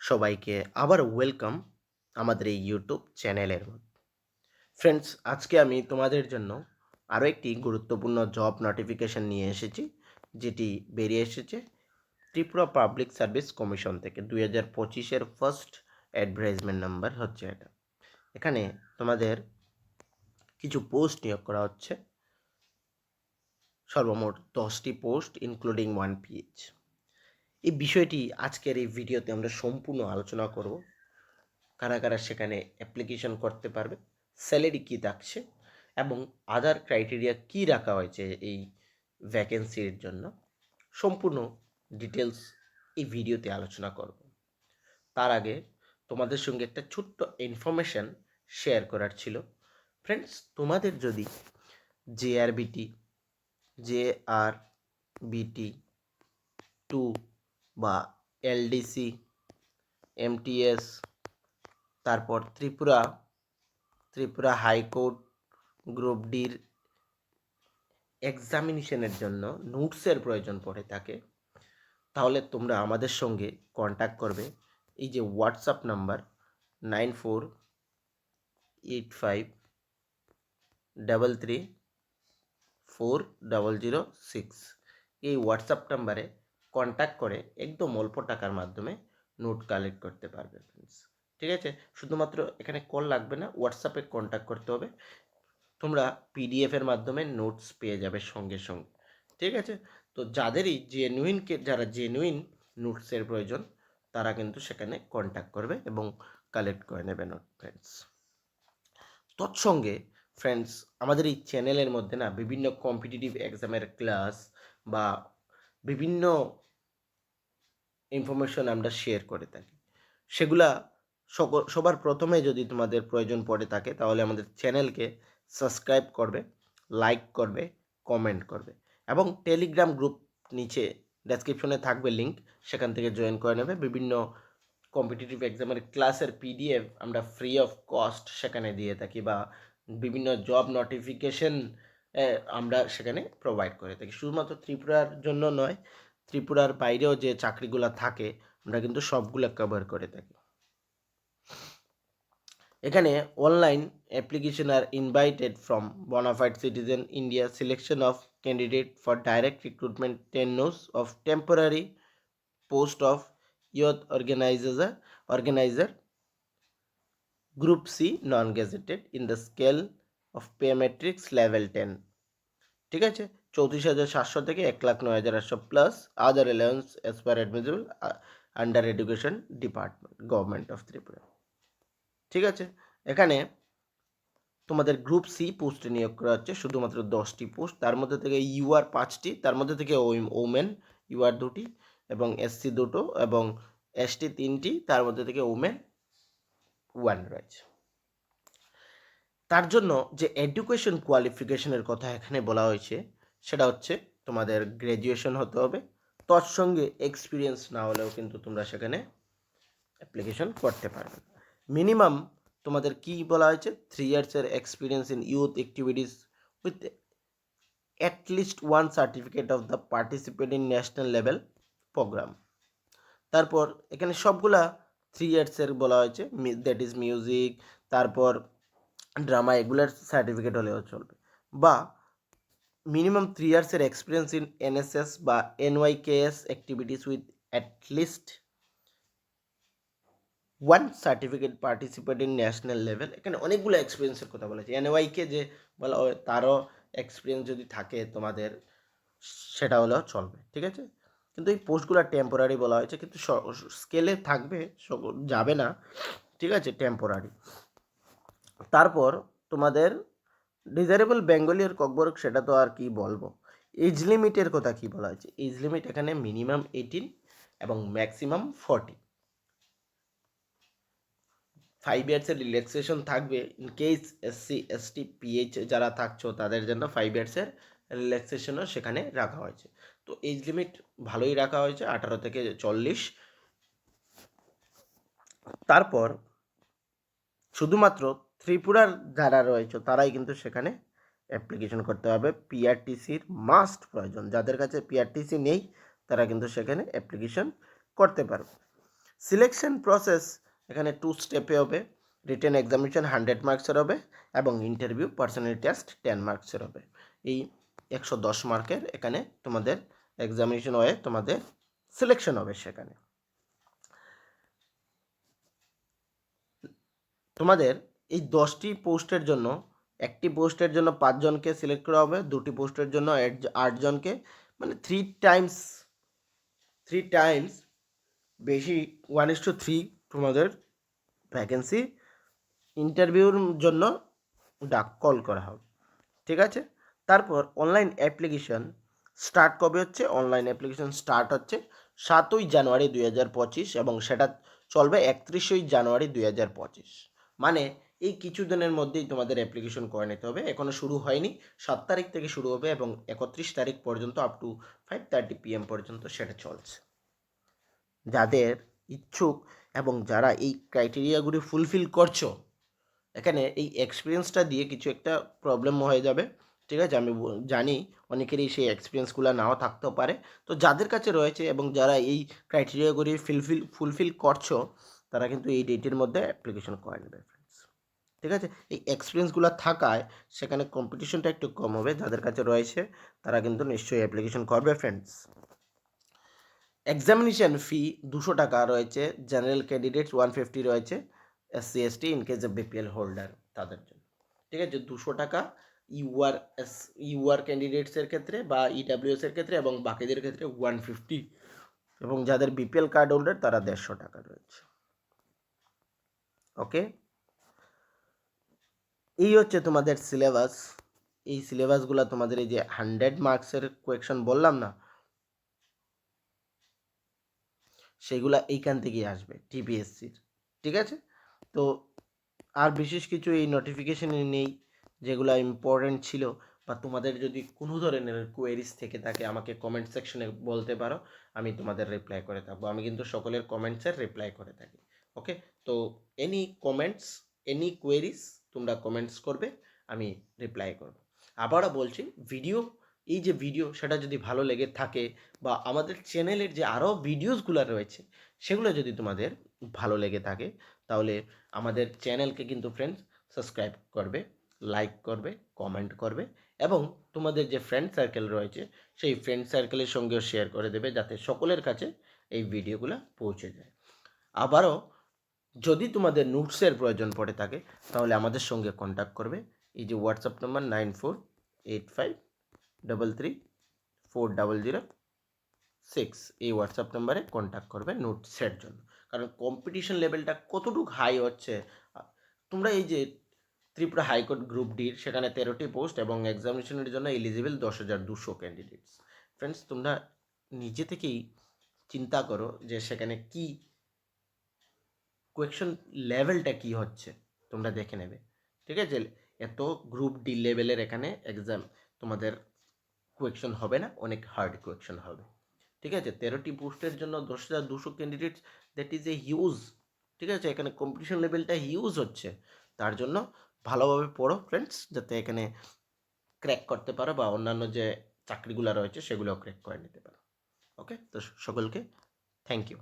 সবাইকে আবার ওয়েলকাম আমাদের এই ইউটিউব চ্যানেলের মধ্যে। ফ্রেন্ডস আজকে আমি তোমাদের জন্য আরও একটি গুরুত্বপূর্ণ জব নোটিফিকেশন নিয়ে এসেছি, যেটি বেরিয়ে এসেছে ত্রিপুরা পাবলিক সার্ভিস কমিশন থেকে। দুই হাজার পঁচিশের ফার্স্ট অ্যাডভার্টাইজমেন্ট নাম্বার হচ্ছে এটা। এখানে তোমাদের কিছু পোস্ট নিয়োগ করা হচ্ছে। সর্বমোট দশটি পোস্ট ইনক্লুডিং ওয়ান পিএইচ এই বিষয়টি আজকের এই ভিডিওতে আমরা সম্পূর্ণ আলোচনা করব। কারা কারা সেখানে অ্যাপ্লিকেশন করতে পারবে স্যালারি কী থাকছে এবং আদার ক্রাইটেরিয়া কী রাখা হয়েছে এই ভ্যাকেন্সির জন্য, সম্পূর্ণ ডিটেলস এই ভিডিওতে আলোচনা করব। তার আগে তোমাদের সঙ্গে একটা ছোট্ট ইনফরমেশান শেয়ার করার ছিল। ফ্রেন্ডস তোমাদের যদি জে আর বিটি জে আর বিটি টু বা এলডিসি, এমটিএস, তারপর ত্রিপুরা ত্রিপুরা হাইকোর্ট, গ্রুপ ডির এক্সামিনেশনের জন্য নোটসের প্রয়োজন পড়ে থাকে তাহলে তোমরা আমাদের সঙ্গে কন্ট্যাক্ট করবে। এই যে WhatsApp number nine four eight five double three four double zero six এই হোয়াটসঅ্যাপ নাম্বারে কন্ট্যাক্ট করে একদম অল্প টাকার মাধ্যমে নোট কালেক্ট করতে পারবে ফ্রেন্ডস ঠিক আছে? শুধুমাত্র এখানে কল লাগবে না হোয়াটসঅ্যাপে কন্ট্যাক্ট করতে হবে, তোমরা পিডিএফের মাধ্যমে নোটস পেয়ে যাবে সঙ্গে সঙ্গে, ঠিক আছে? তো যাদেরই জেনুইনকে যারা জেনুইন নোটসের প্রয়োজন, তারা কিন্তু সেখানে কন্ট্যাক্ট করবে এবং কালেক্ট করে নেবে নোট ফ্রেন্ডস তৎসঙ্গে ফ্রেন্ডস আমাদের এই চ্যানেলের মধ্যে না বিভিন্ন কম্পিটিটিভ এক্সামের ক্লাস বা বিভিন্ন ইনফরমেশন আমরা শেয়ার করে থাকি। সেগুলা সবার প্রথমে যদি তোমাদের প্রয়োজন পড়ে থাকে, তাহলে আমাদের চ্যানেলকে সাবস্ক্রাইব করবে লাইক করবে কমেন্ট করবে এবং টেলিগ্রাম গ্রুপ নিচে ডেসক্রিপশনে থাকবে লিঙ্ক সেখান থেকে জয়েন করে নেবে। বিভিন্ন কম্পিটিটিভ এক্সামের ক্লাসের পিডিএফ আমরা ফ্রি অফ কস্ট সেখানে দিয়ে থাকি বা বিভিন্ন জব নোটিফিকেশন আমরা সেখানে প্রোভাইড করে থাকি। শুধুমাত্র ত্রিপুরার জন্য নয়, ত্রিপুরার বাইরেও যে চাকরিগুলো থাকে, আমরা কিন্তু সবগুলো কভার করে থাকি। এখানে online application R invited from bonafide citizen India selection of candidate for direct recruitment ten nos of temporary post of youth organizer organizer group C non gazetted in the scale of pay matrix level ten ঠিক আছে? চৌত্রিশ হাজার সাতশো থেকে এক লাখ নয় হাজার আটশো plus other allowance as per admissible under education department government of Tripura. ঠিক আছে? এখানে তোমাদের গ্রুপ সি পোস্টে নিয়োগ করা হচ্ছে, শুধুমাত্র দশটি পোস্ট তার মধ্যে থেকে ইউআর পাঁচটি, তার মধ্যে থেকে ওমেন ইউআর দুটি এবং এসসি দুটো এবং এসটি তিনটি, তার মধ্যে থেকে ওমেন ওয়ান রয়েছে তার জন্য যে এডুকেশন কোয়ালিফিকেশনের কথা এখানে বলা হয়েছে, সেটা হচ্ছে তোমাদের গ্র্যাজুয়েশন হতে হবে। তৎসঙ্গে এক্সপিরিয়েন্স না হলেও কিন্তু তোমরা সেখানে অ্যাপ্লিকেশন করতে পারবে। মিনিমাম তোমাদের কি বলা হয়েছে? Three ইয়ার্সের experience in youth activities with at least one certificate of the participate in national level program তারপর এখানে সবগুলা থ্রি ইয়ার্সের বলা হয়েছে দ্যাট ইজ মিউজিক তারপর ড্রামা এগুলার সার্টিফিকেট হলেও চলবে। বা মিনিমাম থ্রি ইয়ার্সের এক্সপিরিয়েন্স ইন এনএসএস বা NYKS activities with at least one certificate participate in national level এখানে অনেকগুলো এক্সপিরিয়েন্সের কথা বলেছে। এনওয়াইকে যে বলা হয় তারও এক্সপিরিয়েন্স যদি থাকে তোমাদের, সেটা হলেও চলবে, ঠিক আছে? কিন্তু এই পোস্টগুলো টেম্পোরারি বলা হয়েছে, কিন্তু স্কেলে থাকবে যাবে না, ঠিক আছে? টেম্পোরারি তারপর তোমাদের ডিজারেবল বেঙ্গলি আর ককবরক সেটা তো আর কি বলব? এজ লিমিটের কথা কি বলা হয়েছে? এজ লিমিট এখানে মিনিমাম এইটিন এবং ম্যাক্সিমাম ফর্টি ফাইভ ইয়ার্সের রিল্যাক্সেশন থাকবে in case SC ST PH যারা থাকছো তাদের জন্য ফাইভ ইয়ার্সের রিল্যাক্সেশনও সেখানে রাখা হয়েছে। তো এজ লিমিট ভালোই রাখা হয়েছে, আঠারো থেকে চল্লিশ। তারপর শুধুমাত্র ত্রিপুরার যারা রয়েছে, তারাই কিন্তু সেখানে অ্যাপ্লিকেশন করতে হবে। পিআরটিসির মাস্ট প্রয়োজন। যাদের কাছে পিআরটিসি নেই, তারা কিন্তু সেখানে অ্যাপ্লিকেশন করতে পারবে। সিলেকশন প্রসেস এখানে টু স্টেপে হবে। রিটেন এক্সামিনেশন হান্ড্রেড মার্কসের হবে এবং ইন্টারভিউ পার্সোনালিটি টেস্ট টেন মার্কসের হবে। এই একশো দশ মার্কের এখানে তোমাদের এক্সামিনেশন হয়ে তোমাদের সিলেকশন হবে সেখানে। তোমাদের এই দশটি পোস্টের জন্য, একটি পোস্টের জন্য পাঁচজনকে সিলেক্ট করা হবে, দুটি পোস্টের জন্য আট- আটজনকে মানে থ্রি টাইমস থ্রি টাইমস বেশি ওয়ান ইস টু থ্রি তোমাদের ভ্যাকেন্সি ইন্টারভিউর জন্য ডাক কল করা হবে, ঠিক আছে? তারপর অনলাইন অ্যাপ্লিকেশন স্টার্ট কবে হচ্ছে? অনলাইন অ্যাপ্লিকেশন স্টার্ট হচ্ছে সাতই জানুয়ারি দুই হাজার পঁচিশ এবং সেটা চলবে একত্রিশই জানুয়ারি দুই হাজার পঁচিশ মানে এই কিছু দিনের মধ্যেই তোমাদের অ্যাপ্লিকেশন করে নিতে হবে। এখনও শুরু হয়নি। সাত তারিখ থেকে শুরু হবে এবং একত্রিশ তারিখ পর্যন্ত up to five thirty PM পর্যন্ত সেটা চলছে। যাদের ইচ্ছুক এবং যারা এই ক্রাইটেরিয়াগুলি ফুলফিল করছ, এখানে এই এক্সপিরিয়েন্সটা দিয়ে কিছু একটা প্রবলেম হয়ে যাবে। ঠিক আছে? আমি জানি অনেকেরই সেই এক্সপিরিয়েন্সগুলো নাও থাকতেও পারে। তো যাদের কাছে রয়েছে এবং যারা এই ক্রাইটেরিয়াগুলি ফিলফিল ফুলফিল করছ, তারা কিন্তু এই ডেটের মধ্যে অ্যাপ্লিকেশন করে নেবে ফ্রেন্ডস ঠিক আছে? এই এক্সপিরিয়েন্সগুলো থাকায় সেখানে কম্পিটিশনটা একটু কম হবে যাদের কাছে রয়েছে, তারা কিন্তু নিশ্চয়ই অ্যাপ্লিকেশন করবে ফ্রেন্ডস এক্সামিনেশন ফি দুশো টাকা রয়েছে জেনারেল ক্যান্ডিডেটস ওয়ান ফিফটি রয়েছে SC ST in case of BPL holder তাদের জন্য। ঠিক আছে? দুশো টাকা ইউআর এস ইউআর ক্যান্ডিডেটসের ক্ষেত্রে বা ইডাব্লিউএস এর ক্ষেত্রে এবং বাকিদের ক্ষেত্রে ওয়ান ফিফটি এবং যাদের বিপিএল কার্ড হোল্ডার তারা দেড়শো টাকা রয়েছে। ওকে এই হচ্ছে তোমাদের সিলেবাস এই সিলেবাসগুলো তোমাদের এই যে হান্ড্রেড মার্কসের কোয়েকশন বললাম না, সেগুলা এইখান থেকেই আসবে টিপিএসসির ঠিক আছে? তো আর বিশেষ কিছু এই নোটিফিকেশনে নেই যেগুলো ইম্পর্টেন্ট ছিল বা তোমাদের যদি কোনো ধরনের কোয়েরিজ থেকে থাকে, আমাকে কমেন্ট সেকশনে বলতে পারো, আমি তোমাদের রিপ্লাই করে থাকব। আমি কিন্তু সকলের কমেন্টসের রিপ্লাই করে থাকি ওকে তো এনি কমেন্টস এনি কোয়েরিজ তোমরা কমেন্টস করবে, আমি রিপ্লাই করব। আবারও বলছি ভিডিও এই যে ভিডিও সেটা যদি ভালো লেগে থাকে বা আমাদের চ্যানেলের যে আরও ভিডিওসগুলো রয়েছে, সেগুলো যদি তোমাদের ভালো লেগে থাকে, তাহলে আমাদের চ্যানেলকে কিন্তু ফ্রেন্ডস সাবস্ক্রাইব করবে লাইক করবে কমেন্ট করবে এবং তোমাদের যে ফ্রেন্ড সার্কেল রয়েছে, সেই ফ্রেন্ড সার্কেলের সঙ্গেও শেয়ার করে দেবে, যাতে সকলের কাছে এই ভিডিওগুলো পৌঁছে যায়। আবারও যদি তোমাদের নোটসের প্রয়োজন পড়ে থাকে, তাহলে আমাদের সঙ্গে কন্ট্যাক্ট করবে। এই যে WhatsApp number nine four eight five double three four double zero six এই হোয়াটসঅ্যাপ নাম্বারে কন্ট্যাক্ট করবে নোটসের জন্য। কারণ কম্পিটিশন লেভেলটা কতটুকু হাই হচ্ছে তোমরা এই যে ত্রিপুরা হাইকোর্ট গ্রুপ ডির সেখানে তেরোটি পোস্ট এবং এক্সামিনেশনের জন্য এলিজিবল দশ হাজার দুশো ক্যান্ডিডেটস ফ্রেন্ডস তোমরা নিজে থেকেই চিন্তা করো যে সেখানে কি কোয়েকশন লেভেলটা কি হচ্ছে? তোমরা দেখে নেবে। ঠিক আছে? এত গ্রুপ ডি লেভেলের এখানে এক্সাম তোমাদের কোয়েকশন হবে না, অনেক হার্ড কোয়েকশন হবে। ঠিক আছে? তেরোটি পোস্টের জন্য দশ হাজার দুশো candidate that is a huge ঠিক আছে? এখানে কম্পিটিশন লেভেলটা হিউজ হচ্ছে। তার জন্য ভালোভাবে পড়ো ফ্রেন্ডস যাতে এখানে ক্র্যাক করতে পারো বা অন্যান্য যে চাকরিগুলো রয়েছে সেগুলো ক্র্যাক করে নিতে পারো। ওকে তো সকলকে থ্যাংক ইউ